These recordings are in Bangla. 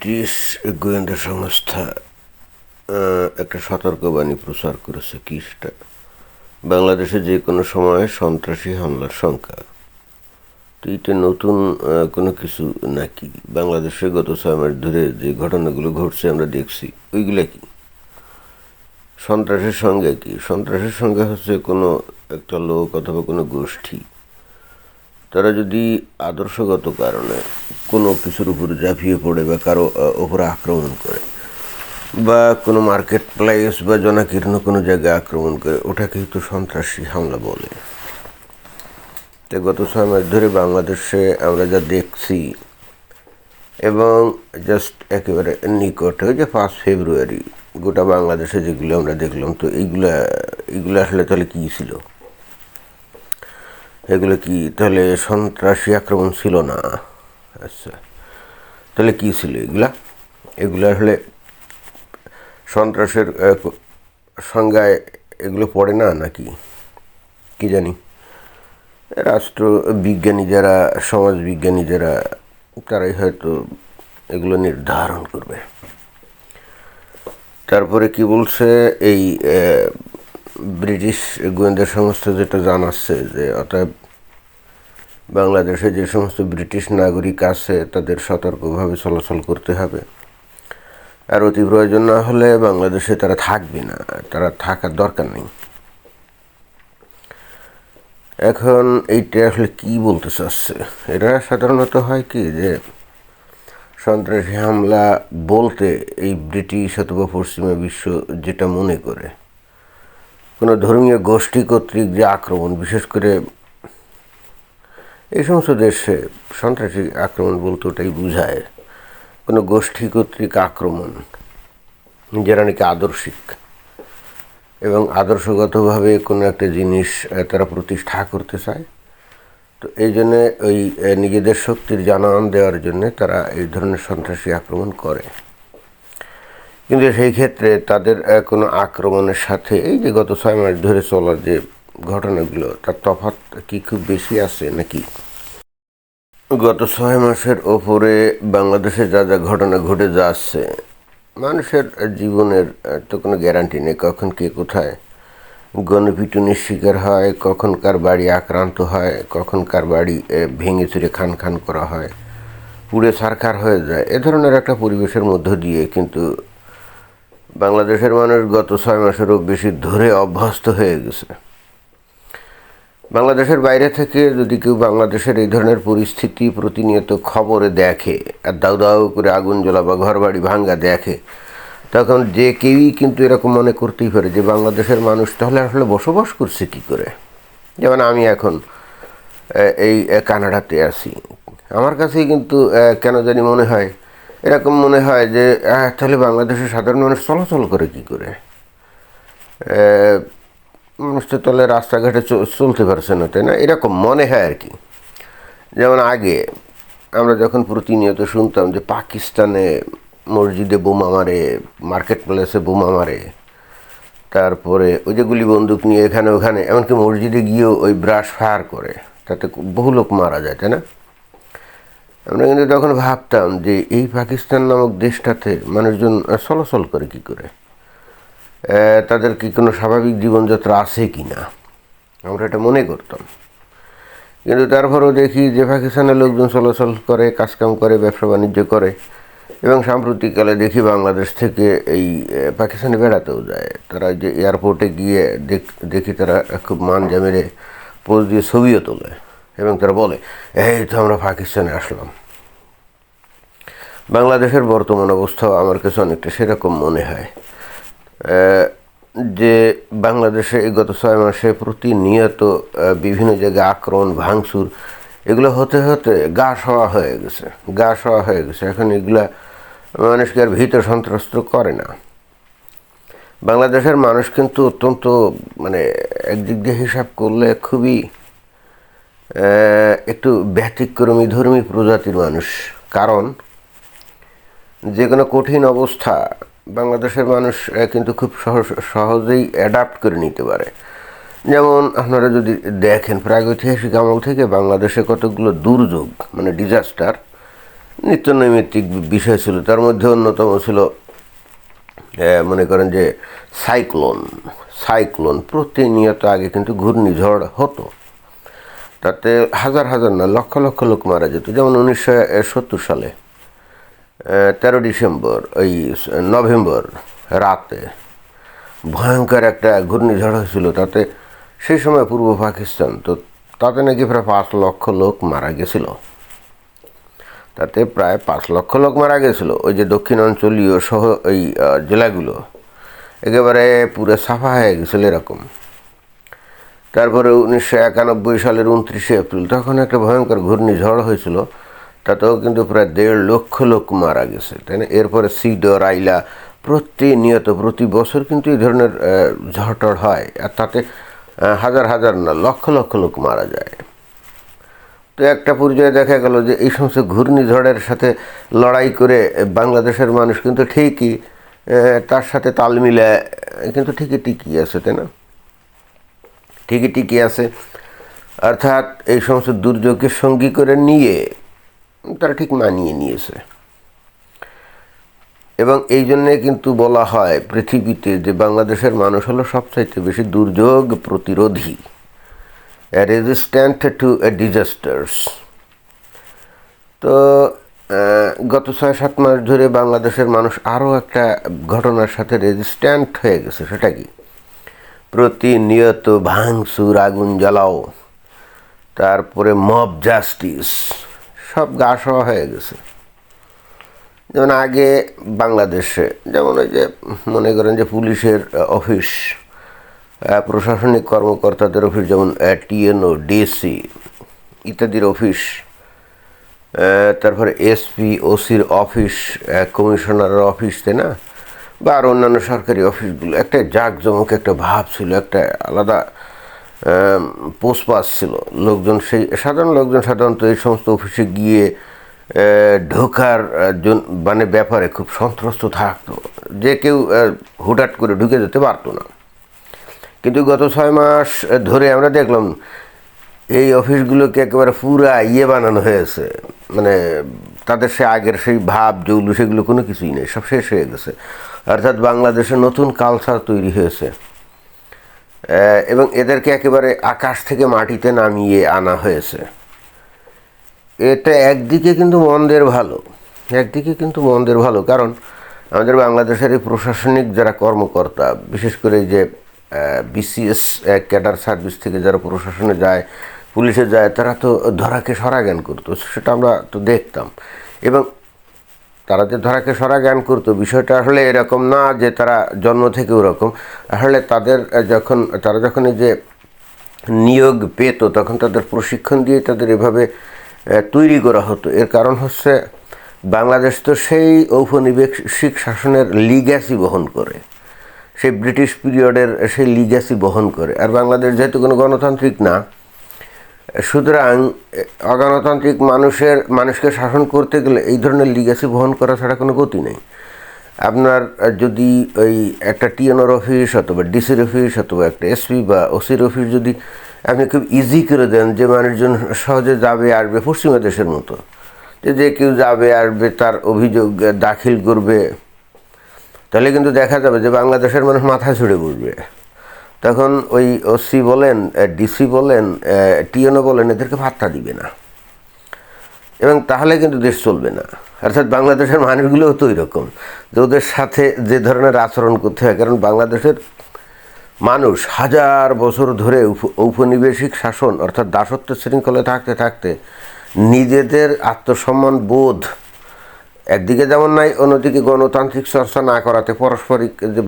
ব্রিটিশ গোয়েন্দা সংস্থা একটা সতর্কবাণী প্রচার করেছে কি বাংলাদেশে যে কোনো সময় সন্ত্রাসী হামলার সংখ্যা। তো এটা নতুন কোনো কিছু নাকি? বাংলাদেশে গত ছয় মাস ধরে যে ঘটনাগুলো ঘটছে আমরা দেখছি, ওইগুলা কি? সন্ত্রাসের সঙ্গে কি? সন্ত্রাসের সঙ্গে হচ্ছে কোনো একটা লোক অথবা কোনো গোষ্ঠী তারা যদি আদর্শগত কারণে কোনো কিছুর উপর ঝাঁপিয়ে পড়ে বা কারও ওপরে আক্রমণ করে বা কোনো মার্কেট প্লেস বা জনাকীর্ণ কোনো জায়গায় আক্রমণ করে, ওটাকেই তো সন্ত্রাসী হামলা বলে। তো গত ছয় মাস ধরে বাংলাদেশে আমরা যা দেখছি এবং জাস্ট একেবারে নিকটে যে ফার্স্ট ফেব্রুয়ারি গোটা বাংলাদেশে যেগুলো আমরা দেখলাম, তো এইগুলা, এইগুলো আসলে তাহলে কী ছিল? এগুলো কি? তাহলে সন্ত্রাসী আক্রমণ ছিল না। আচ্ছা তাহলে কি ছিল এগুলা? এগুলো আসলে সন্ত্রাসের সংজ্ঞায় এগুলো পড়ে না নাকি? কি জানি। রাষ্ট্র বিজ্ঞানী যারা, সমাজ বিজ্ঞানী যারা, তারাই হয়তো এগুলো নির্ধারণ করবে। তারপরে কি বলছে? এই ব্রিটিশ গোয়েন্দা সংস্থা যেটা জানাচ্ছে যে অতএব বাংলাদেশে যে সমস্ত ব্রিটিশ নাগরিক আছে, তাদের সতর্কভাবে চলাচল করতে হবে। আর অতি প্রয়োজন না হলে বাংলাদেশে তারা থাকবে না, তারা থাকার দরকার নেই। এখন এইটা আসলে কী বলতে চাচ্ছে? এটা সাধারণত হয় কি যে সন্ত্রাসী হামলা বলতে এই ব্রিটিশ অথবা পশ্চিমা বিশ্ব যেটা মনে করে কোনো ধর্মীয় গোষ্ঠী কর্তৃক যে আক্রমণ, বিশেষ করে এই সমস্ত দেশে সন্ত্রাসী আক্রমণ বলতে ওটাই বোঝায়। কোনো গোষ্ঠী কর্তৃক আক্রমণ, যারা নাকি আদর্শিক এবং আদর্শগতভাবে কোনো একটা জিনিস তারা প্রতিষ্ঠা করতে চায়। তো এই জন্যে ওই নিজেদের শক্তির জানান দেওয়ার জন্যে তারা এই ধরনের সন্ত্রাসী আক্রমণ করে। কিন্তু সেই ক্ষেত্রে তাদের কোনো আক্রমণের সাথে এই যে গত ছয় মাস ধরে চলার যে ঘটনাগুলো, তার তফাৎ কি খুব বেশি আছে নাকি? গত ছয় মাসের ওপরে বাংলাদেশে যা যা ঘটনা ঘটে যাচ্ছে, মানুষের জীবনের তো কোনো গ্যারান্টি নেই কখন কে কোথায় গণপিটুনির শিকার হয়, কখন কার বাড়ি আক্রান্ত হয়, কখন কার বাড়ি ভেঙে চুরে খান খান করা হয়, পুড়ে সারখার হয়ে যায়, এ ধরনের একটা পরিবেশের মধ্য দিয়ে কিন্তু বাংলাদেশের মানুষ গত ছয় মাসেরও বেশি ধরে অভ্যস্ত হয়ে গেছে। বাংলাদেশের বাইরে থেকে যদি কেউ বাংলাদেশের এই ধরনের পরিস্থিতি প্রতিনিয়ত খবরে দেখে, আর দাউ দাউ করে আগুন জ্বলা বা ঘর বাড়ি ভাঙ্গা দেখে, তখন যে কেউই কিন্তু এরকম মনে করতেই পারে যে বাংলাদেশের মানুষ তাহলে আসলে বসবাস করছে কি করে? যেমন আমি এখন এই কানাডাতে আছি। আমার কাছেই কিন্তু কেন জানি মনে হয় এরকম মনে হয় যে তাহলে বাংলাদেশের সাধারণ মানুষ চলাচল করে কি করে? মানুষ তো তাহলে রাস্তাঘাটে চলতে পারছে না, তাই না? এরকম মনে হয় আর কি। যেমন আগে আমরা যখন প্রতিনিয়ত শুনতাম যে পাকিস্তানে মসজিদে বোমা মারে মার্কেট প্লেসে বোমা মারে, তারপরে ওই যে গুলি বন্দুক নিয়ে এখানে ওখানে, এমনকি মসজিদে গিয়েও ওই ব্রাশ ফায়ার করে, তাতে বহু লোক মারা যায়, তাই না? আমরা কিন্তু তখন ভাবতাম যে এই পাকিস্তান নামক দেশটাতে মানুষজন চলাচল করে কি করে? তাদের কি কোনো স্বাভাবিক জীবনযাত্রা আছে কি না? আমরা এটা মনে করতাম। কিন্তু তারপরেও দেখি যে পাকিস্তানের লোকজন চলাচল করে, কাজকাম করে, ব্যবসা বাণিজ্য করে এবং সাম্প্রতিককালে দেখি বাংলাদেশ থেকে এই পাকিস্তানে বেড়াতেও যায়। তারা যে এয়ারপোর্টে গিয়ে দেখ- দেখি তারা খুব মান জামেরে পোজ দিয়ে ছবিও তোলে। এবং তারা বলে, এই তো আমরা পাকিস্তানে আসলাম। বাংলাদেশের বর্তমান অবস্থাও আমার কাছে অনেকটা সেরকম মনে হয়। যে বাংলাদেশে এই গত ছয় মাসে প্রতিনিয়ত বিভিন্ন জায়গায় আক্রমণ, ভাঙচুর, এগুলো হতে হতে গা সওয়া হয়ে গেছে, গা সওয়া হয়ে গেছে। এখন এগুলা মানুষকে আর ভীত সন্ত্রস্ত করে না। বাংলাদেশের মানুষ কিন্তু অত্যন্ত মানে একদিক দিয়ে হিসাব করলে খুবই একটু ব্যতিক্রমী, ধর্মী প্রজাতির মানুষ। কারণ যে কোনো কঠিন অবস্থা বাংলাদেশের মানুষ কিন্তু খুব সহজ, সহজেই অ্যাডাপ্ট করে নিতে পারে। যেমন আপনারা যদি দেখেন প্রাগৈতিহাসিক আমল থেকে বাংলাদেশে কতগুলো দুর্যোগ মানে ডিজাস্টার নিত্য নৈমিত্তিক বিষয় ছিল। তার মধ্যে অন্যতম ছিল মনে করেন যে সাইক্লোন সাইক্লোন প্রতিনিয়ত আগে কিন্তু ঘূর্ণিঝড় হতো। তাতে হাজার হাজার না লক্ষ লক্ষ লোক মারা যেত। যেমন উনিশশো সত্তর সালে তেরো ডিসেম্বর ওই নভেম্বর রাতে ভয়ঙ্কর একটা ঘূর্ণিঝড় হয়েছিল। তাতে সেই সময় পূর্ব পাকিস্তান তো তাতে নাকি প্রায় পাঁচ লক্ষ লোক মারা গেছিল। তাতে প্রায় পাঁচ লক্ষ লোক মারা গেছিল। ওই যে দক্ষিণ অঞ্চলীয় সহ আহ, জেলাগুলো একেবারে পুরো সাফা হয়ে গেছিল এরকম। তারপরে উনিশশো একানব্বই সালের উনত্রিশে এপ্রিল তখন একটা ভয়ঙ্কর ঘূর্ণিঝড় হয়েছিল। তাতেও কিন্তু প্রায় দেড় লক্ষ লোক মারা গেছে তাই না? এরপরে সিডর আইলা প্রতিনিয়ত প্রতি বছর কিন্তু এই ধরনের আহ, ঝড় টড় হয়। আর তাতে হাজার হাজার না লক্ষ লক্ষ লোক মারা যায়। তো একটা পর্যায়ে দেখা গেল যে এই সমস্ত ঘূর্ণিঝড়ের সাথে লড়াই করে বাংলাদেশের মানুষ কিন্তু ঠিকই তার সাথে তাল মিলে কিন্তু ঠিকই টিকিয়ে আছে তাই না? ঠিকই ঠিকই আছে। অর্থাৎ এই সমস্ত দুর্যোগকে সঙ্গী করে নিয়ে তারা ঠিক মানিয়ে নিয়েছে। এবং এই জন্যে কিন্তু বলা হয়, পৃথিবীতে যে বাংলাদেশের মানুষ হলো সবচাইতে বেশি দুর্যোগ প্রতিরোধী রেজিস্ট্যান্ট টু এ ডিজাস্টার্স তো গত ছয় সাত মাস ধরে বাংলাদেশের মানুষ আরও একটা ঘটনার সাথে রেজিস্ট্যান্ট হয়ে গেছে, সেটা কি? প্রতিনিয়ত ভাঙচুর, আগুন জ্বালাও। তারপরে মব জাস্টিস সব গা হয়ে গেছে। যেমন আগে বাংলাদেশে, যেমন ওই যে মনে করেন যে পুলিশের অফিস প্রশাসনিক কর্মকর্তাদের অফিস যেমন টিএনও ডিসি ইত্যাদির অফিস তারপরে এসপি ওসির অফিস কমিশনারের অফিস তাই না? বা আর অন্যান্য সরকারি অফিসগুলো একটা জাঁকজমক একটা ভাব ছিল একটা আলাদা পোস্টপাস ছিল। লোকজন সেই সাধারণ লোকজন সাধারণত এই সমস্ত অফিসে গিয়ে ঢোকার মানে ব্যাপারে খুব সন্ত্রস্ত থাকতো। যে কেউ আহ, হুটহাট করে ঢুকে যেতে পারতো না। কিন্তু গত ছয় মাস ধরে আমরা দেখলাম এই অফিসগুলোকে একেবারে পুরা ইয়ে বানানো হয়েছে। মানে তাদের সে আগের সেই ভাব জৌলু সেগুলো কোনো কিছুই নেই সব শেষ হয়ে গেছে। অর্থাৎ বাংলাদেশে নতুন কালচার তৈরি হয়েছে। এবং এদেরকে একেবারে আকাশ থেকে মাটিতে নামিয়ে আনা হয়েছে। এটা একদিকে কিন্তু মন্দের ভালো, একদিকে কিন্তু মন্দের ভালো, কারণ আমাদের বাংলাদেশের এই প্রশাসনিক যারা কর্মকর্তা, বিশেষ করে যে বিসিএস ক্যাডার সার্ভিস থেকে যারা প্রশাসনে যায়, পুলিশে যায়, তারা তো ধরাকে সরা জ্ঞান করতো, সেটা আমরা তো দেখতাম। এবং তারা যে ধরাকে সরা জ্ঞান করতো, বিষয়টা আসলে এরকম না যে তারা জন্ম থেকে ওরকম। আসলে তাদের যখন, তারা যখন এই যে নিয়োগ পেত, তখন তাদের প্রশিক্ষণ দিয়ে তাদের এভাবে তৈরি করা হতো। এর কারণ হচ্ছে, বাংলাদেশ তো সেই ঔপনিবেশিক শাসনের লিগ্যাসি বহন করে। সেই ব্রিটিশ পিরিয়ডের সেই লিগ্যাসি বহন করে। আর বাংলাদেশ যেহেতু কোনো গণতান্ত্রিক না সুতরাং অগণতান্ত্রিক মানুষের, মানুষকে শাসন করতে গেলে এই ধরনের লিগ্যাসি বহন করা ছাড়া কোনো গতি নেই। আপনার যদি ওই একটা টিএনওর অফিস অথবা ডিসির অফিস অথবা একটা এসপি বা ওসির অফিস যদি আপনি খুব ইজি করে দেন যে মানুষজন সহজে যাবে আসবে পশ্চিমা দেশের মতো, যে যে কেউ যাবে আসবে, তার অভিযোগ দাখিল করবে, তাহলে কিন্তু দেখা যাবে যে বাংলাদেশের মানুষ মাথা ছুড়ে বসবে। তখন ওই ওসি বলেন ডিসি বলেন টিএনও বলেন, এদেরকে ভাত্তা দিবে না। এবং তাহলে কিন্তু দেশ চলবে না। অর্থাৎ বাংলাদেশের মানুষগুলোও তো রকম যে ওদের সাথে যে ধরনের আচরণ করতে হয়, কারণ বাংলাদেশের মানুষ হাজার বছর ধরে ঔপনিবেশিক শাসন, অর্থাৎ দাসত্ব শৃঙ্খলে থাকতে থাকতে নিজেদের আত্মসম্মান বোধ একদিকে যেমন নাই, অন্যদিকে গণতান্ত্রিক চর্চা না করাতে পারস্পরিক যে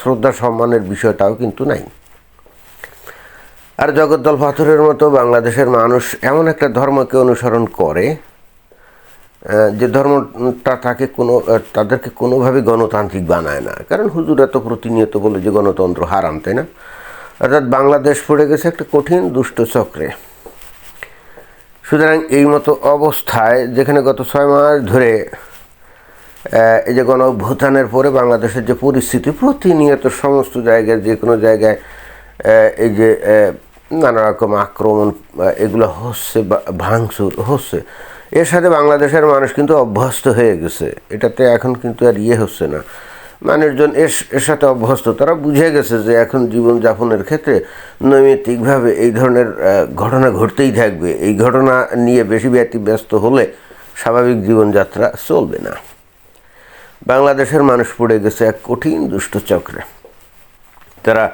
শ্রদ্ধা সম্মানের বিষয়টাও কিন্তু নাই। আর জগদ্দল পাথরের মতো বাংলাদেশের মানুষ এমন একটা ধর্মকে অনুসরণ করে যে ধর্মটা তাকে কোনো তাদেরকে কোনোভাবে গণতান্ত্রিক বানায় না। কারণ হুজুরা তো প্রতিনিয়ত বলে যে গণতন্ত্র হারাম, তাই না? অর্থাৎ বাংলাদেশ পড়ে গেছে একটা কঠিন, দুষ্ট চক্রে। সুতরাং এই মতো অবস্থায়, যেখানে গত ছয় মাস ধরে এই যে গণ অভ্যুত্থানের পরে বাংলাদেশের যে পরিস্থিতি, প্রতিনিয়ত সমস্ত জায়গায়, যে কোনো জায়গায় এই যে নানা রকম আক্রমণ এগুলো হচ্ছে ভাঙচুর, হচ্ছে। এর সাথে বাংলাদেশের মানুষ কিন্তু অভ্যস্ত হয়ে গেছে। এটাতে এখন কিন্তু আর ইয়ে হচ্ছে না। মানুষজন এর এর সাথে অভ্যস্ত। তারা বুঝে গেছে যে এখন জীবনযাপনের ক্ষেত্রে নৈমিত্তিকভাবে এই ধরনের ঘটনা ঘটতেই থাকবে। এই ঘটনা নিয়ে বেশি ব্যতিব্যস্ত হলে স্বাভাবিক জীবনযাত্রা চলবে না। বাংলাদেশের মানুষ পড়ে গেছে এক কঠিন দুষ্ট চক্রে। তারা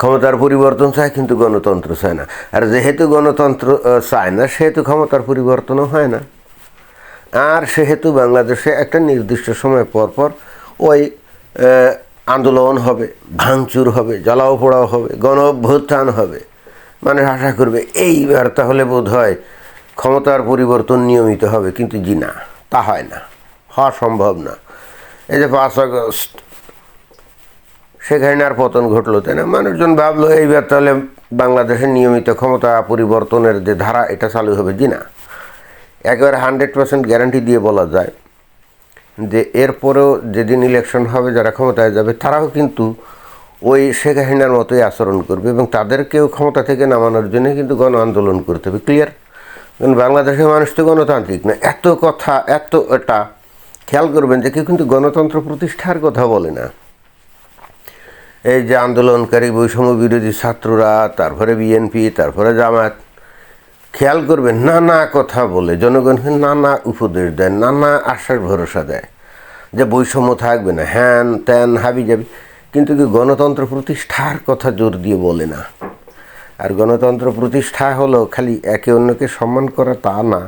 ক্ষমতার পরিবর্তন চায়, কিন্তু গণতন্ত্র চায় না। আর যেহেতু গণতন্ত্র চায় না, সেহেতু ক্ষমতার পরিবর্তনও হয় না। আর সেহেতু বাংলাদেশে একটা নির্দিষ্ট সময় পর পর ওই আন্দোলন হবে, ভাঙচুর হবে, জ্বালাও পোড়াও হবে, গণ অভ্যুত্থান হবে। মানুষ আশা করবে, এইবার তাহলে বোধ হয় ক্ষমতার পরিবর্তন নিয়মিত হবে, কিন্তু জি না, তা হয় না, হওয়া সম্ভব না। এই যে পাঁচ আগস্ট, সেখানে আর পতন ঘটলো তাই না? মানুষজন ভাবলো, এইবার তাহলে বাংলাদেশের নিয়মিত ক্ষমতা পরিবর্তনের যে ধারা, এটা চালু হবে জি না? একেবারে হান্ড্রেড পার্সেন্ট গ্যারান্টি দিয়ে বলা যায় যে এরপরেও যেদিন ইলেকশন হবে, যারা ক্ষমতায় যাবে, তারাও কিন্তু ওই শেখ হাসিনার মতোই আচরণ করবে এবং তাদেরকেও ক্ষমতা থেকে নামানোর জন্য কিন্তু গণ আন্দোলন করতে হবে। ক্লিয়ার কারণ বাংলাদেশের মানুষ তো গণতান্ত্রিক না। এত কথা এত এটা খেয়াল করবেন যে কেউ কিন্তু গণতন্ত্র প্রতিষ্ঠার কথা বলে না। এই যে আন্দোলনকারী বৈষম্য বিরোধী ছাত্ররা, তারপরে বিএনপি তারপরে জামাত খেয়াল করবেন নানা কথা বলে, জনগণকে নানা উপদেশ দেয়, নানা আশ্বাস ভরসা দেয় যে বৈষম্য থাকবে না, হ্যান ত্যান হাবি যাবি কিন্তু কি গণতন্ত্র প্রতিষ্ঠার কথা জোর দিয়ে বলে না। আর গণতন্ত্র প্রতিষ্ঠা হলো খালি একে অন্যকে সম্মান করা তা না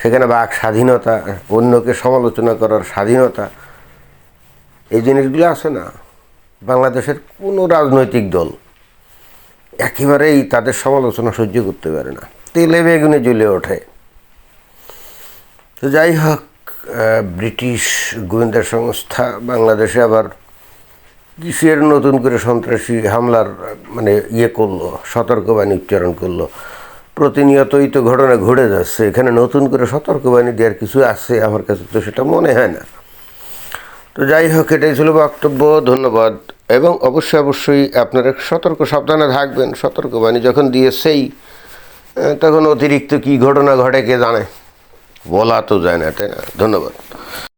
সেখানে বাক স্বাধীনতা, অন্যকে সমালোচনা করার স্বাধীনতা, এই জিনিসগুলো আছে না? বাংলাদেশের কোনো রাজনৈতিক দল একেবারেই তাদের সমালোচনা সহ্য করতে পারে না। তেলে বেগুনে জ্বলে ওঠে। তো যাই হোক ব্রিটিশ গোয়েন্দা সংস্থা বাংলাদেশে আবার কিসের নতুন করে সন্ত্রাসী হামলার মানে ইয়ে করল, সতর্কবাণী উচ্চারণ করল? প্রতিনিয়তই তো ঘটনা ঘটে যাচ্ছে। এখানে নতুন করে সতর্কবাণী দেওয়ার কিছু আছে আমার কাছে তো সেটা মনে হয় না। তো যাই হোক, এটাই ছিল বক্তব্য, ধন্যবাদ। এবং অবশ্যই অবশ্যই আপনারা সতর্ক, সাবধানে থাকবেন। সতর্কবাণী যখন দিয়েছেই তখন অতিরিক্ত কী ঘটনা ঘটে কে জানে? বলা তো যায় না, তাই না? ধন্যবাদ।